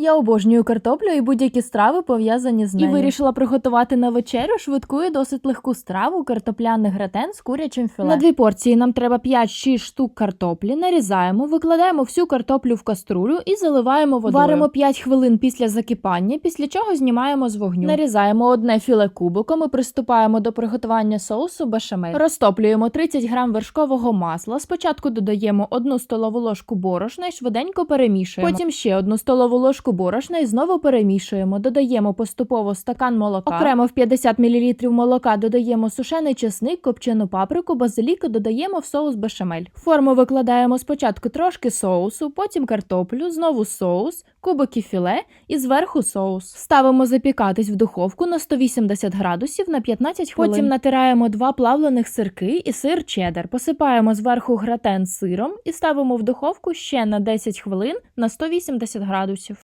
Я обожнюю картоплю і будь-які страви пов'язані з нею. І вирішила приготувати на вечерю швидку і досить легку страву картопляний гратен з курячим філе. На дві порції нам треба 5-6 штук картоплі. Нарізаємо, викладаємо всю картоплю в каструлю і заливаємо водою. Варимо 5 хвилин після закипання, після чого знімаємо з вогню. Нарізаємо одне філе кубиком і приступаємо до приготування соусу бешамель. Розтоплюємо 30 грам вершкового масла. Спочатку додаємо одну столову ложку борошна і швиденько перемішуємо. Потім ще одну столову ложку борошна і знову перемішуємо. Додаємо поступово стакан молока. Окремо в 50 мл молока додаємо сушений чесник, копчену паприку, базилік і додаємо в соус бешамель. В форму викладаємо спочатку трошки соусу, потім картоплю, знову соус, кубики філе і зверху соус. Ставимо запікатись в духовку на 180 градусів на 15 хвилин. Потім натираємо два плавлених сирки і сир чеддер. Посипаємо зверху гратен сиром і ставимо в духовку ще на 10 хвилин на 180 градусів.